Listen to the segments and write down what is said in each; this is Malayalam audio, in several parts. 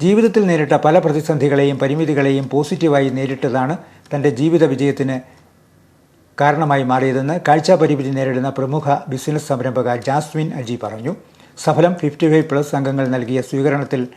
ജീവിതത്തിൽ നേരിട്ട പല പ്രതിസന്ധികളെയും പരിമിതികളെയും പോസിറ്റീവായി നേരിട്ടതാണ് തന്റെ ജീവിത വിജയത്തിന് കാരണമായി മാറിയതെന്ന് കാഴ്ചാ പരിമിതി നേരിടുന്ന പ്രമുഖ ബിസിനസ് സംരംഭക ജാസ്മിൻ അജി പറഞ്ഞു. സഫലം ഫിഫ്റ്റി ഫൈവ് പ്ലസ് അംഗങ്ങൾ നൽകിയ സ്വീകരണത്തിൽ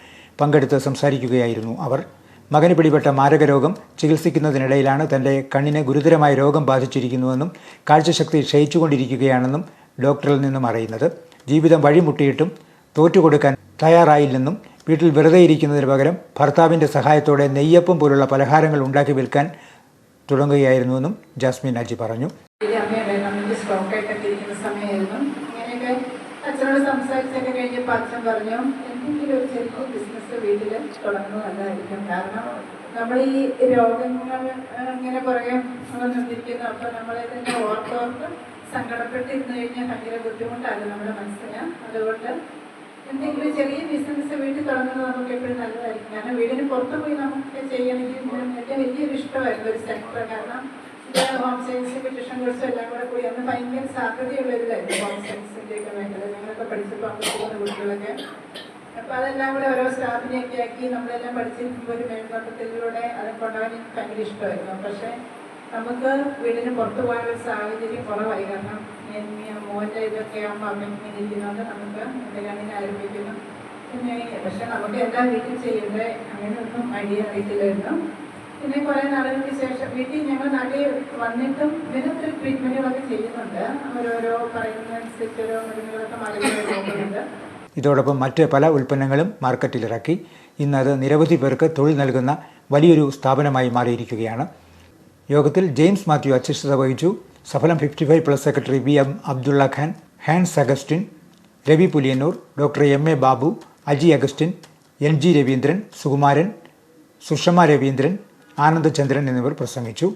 പങ്കെടുത്ത് സംസാരിക്കുകയായിരുന്നു അവർ. മകന് പിടിപെട്ട മാരകരോഗം ചികിത്സിക്കുന്നതിനിടയിലാണ് തന്റെ കണ്ണിന് ഗുരുതരമായ രോഗം ബാധിച്ചിരിക്കുന്നുവെന്നും കാഴ്ചശക്തി ക്ഷയിച്ചുകൊണ്ടിരിക്കുകയാണെന്നും ഡോക്ടറിൽ നിന്നും അറിയുന്നത്. ജീവിതം വഴിമുട്ടിയിട്ടും തോറ്റുകൊടുക്കാൻ തയ്യാറായില്ലെന്നും വീട്ടിൽ വെറുതെ ഇരിക്കുന്നതിന് പകരം ഭർത്താവിന്റെ സഹായത്തോടെ നെയ്യപ്പം പോലുള്ള പലഹാരങ്ങൾ ഉണ്ടാക്കി വിൽക്കാൻ തുടങ്ങുകയായിരുന്നുവെന്നും ജാസ്മിൻ അജി പറഞ്ഞു. അച്ഛനോട് സംസാരിച്ചൊക്കെ പറഞ്ഞു ഒരു ചെറിയ ബിസിനസ് വീട്ടിൽ കാരണം നമ്മൾ ഈ രോഗങ്ങൾ ഇങ്ങനെ അപ്പോൾ നമ്മളിതിനെ ഓർത്തോർത്ത് സങ്കടപ്പെട്ടിരുന്നു കഴിഞ്ഞാൽ ഭയങ്കര ബുദ്ധിമുട്ടാണ് നമ്മുടെ മനസ്സിന്. അതുകൊണ്ട് എന്തെങ്കിലും ചെറിയ ബിസിനസ് വീട്ടിൽ തുടങ്ങുന്നത് നമുക്ക് എപ്പോഴും നല്ലതായിരിക്കും. കാരണം വീടിന് പുറത്ത് പോയി നമുക്ക് ചെയ്യണമെങ്കിൽ എന്റെ വലിയൊരു ഇഷ്ടമായിരുന്നു ഒരു സെക്ടർ കാരണം ഹോം സയൻസ് ട്യൂഷൻ കോഴ്സും എല്ലാം കൂടെ കൂടി അന്ന് ഭയങ്കര സാധ്യതയുള്ള ഇതിലായിരുന്നു ഹോം സയൻസിന്റെ ഒക്കെ മേഖല. ഞങ്ങളൊക്കെ പഠിച്ചപ്പോൾ പോകുന്ന കുട്ടികളൊക്കെ. അപ്പോൾ അതെല്ലാം കൂടെ ഓരോ സ്റ്റാഫിനെയൊക്കെ ആക്കി നമ്മളെല്ലാം പഠിച്ചിരിക്കുമ്പോൾ ഒരു മേൽനോട്ടത്തിലൂടെ അത് കൊണ്ടുപോകാൻ എനിക്ക് ഭയങ്കര ഇഷ്ടമായിരുന്നു. പക്ഷേ നമുക്ക് വീടിന് പുറത്തു പോകാനുള്ള സാഹചര്യം കുറവായി. കാരണം മോന്റെ ഇതൊക്കെ ആകുമ്പോൾ അമ്മയ്ക്ക് ഇരിക്കുന്നതുകൊണ്ട് നമുക്ക് എന്തെങ്കിലും ആരംഭിക്കുന്നു പിന്നെ പക്ഷെ നമുക്ക് എല്ലാ വീട്ടിൽ ചെയ്യേണ്ടത് അങ്ങനെയൊന്നും ഐഡിയ അറിയത്തില്ലായിരുന്നു. പിന്നെ കുറേ നാളുകൾക്ക് ശേഷം വീട്ടിൽ ഞങ്ങൾ നാട്ടിൽ വന്നിട്ടും ഇതിനൊത്തിരി ട്രീറ്റ്മെന്റുകളൊക്കെ ചെയ്യുന്നുണ്ട്. ഓരോരോ പറയുന്നതനുസരിച്ച് ഓരോ മരുന്നുകളൊക്കെ മാറി ഇതോടൊപ്പം മറ്റ് പല ഉൽപ്പന്നങ്ങളും മാർക്കറ്റിലിറക്കി. ഇന്നത് നിരവധി പേർക്ക് തൊഴിൽ നൽകുന്ന വലിയൊരു സ്ഥാപനമായി മാറിയിരിക്കുകയാണ്. യോഗത്തിൽ ജെയിംസ് മാത്യു അധ്യക്ഷത വഹിച്ചു. Saphalam fifty five plus secretary V M Abdulla Khan Hans Augustine Ravi Puliyannoor doctor M A Babu Aji Augustine N G Raveendran Sukumaran Sushama Raveendran Anandachandran എന്നിവർ പ്രസംഗിച്ചു.